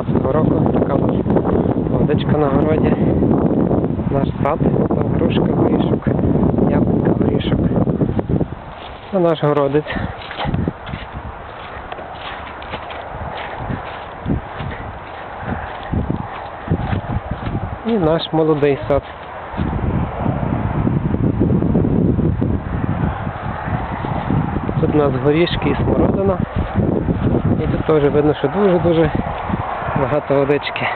17 року. Така у водичка на городі. Наш сад, там грушка, горішок, яблунька, горішок. Це наш городець. І наш молодий сад. Тут у нас горішки і смородина. І тут теж видно, що дуже-дуже багато водички.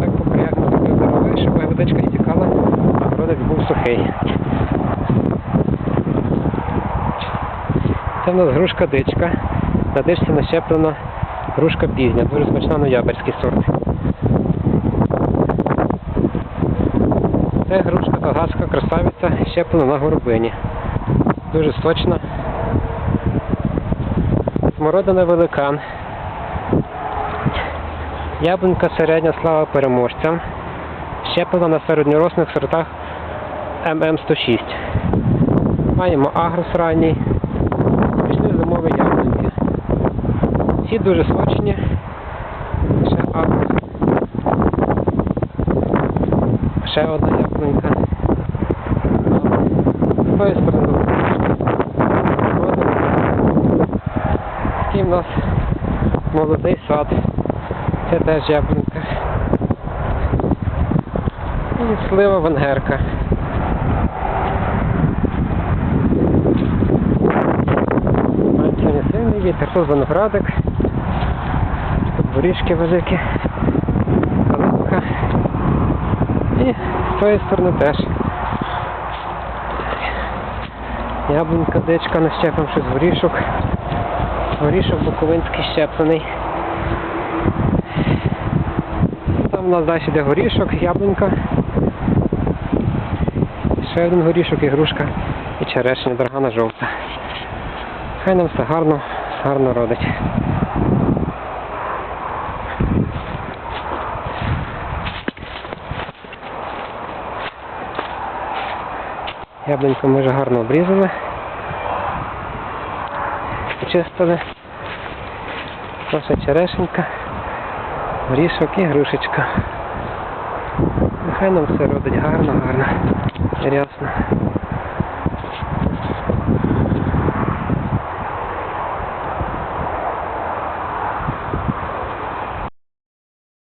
Так по зробили дороги, щоб водичка стікала, а городець був сухий. Це в нас грушка дичка. На дичці нащеплена грушка пізня, дуже смачна ноябрьський сорт. Це грушка тагаска красавиця, щеплена на горобині. Дуже сочна. Смородина великан. Яблунька середня слава переможцям. Щеплена на середньорослих сортах ММ106. Маємо агрос ранній. Пішли зимові яблуньки. Всі дуже сочні. Ще агрос. Ще одна яблунька. З тої сторони. Такий в нас молодий сад. Це теж яблунька. І слива венгерка. Сьогодні сильний вітер, тут виноградик, тут горішки великі, калинка. І з тої сторони теж. Яблунька, дичка, нащепимо щось горішок. Горішок буковинський щеплений. У нас далі йде горішок, яблунька. Ще один горішок, ігрушка і черешня, дорогана жовта. Хай нам все гарно, гарно родить. Яблуньку ми вже гарно обрізали. Почистили. Наша черешенька, горішок і грушечка. Нехай нам все родить гарно, гарно, рясно.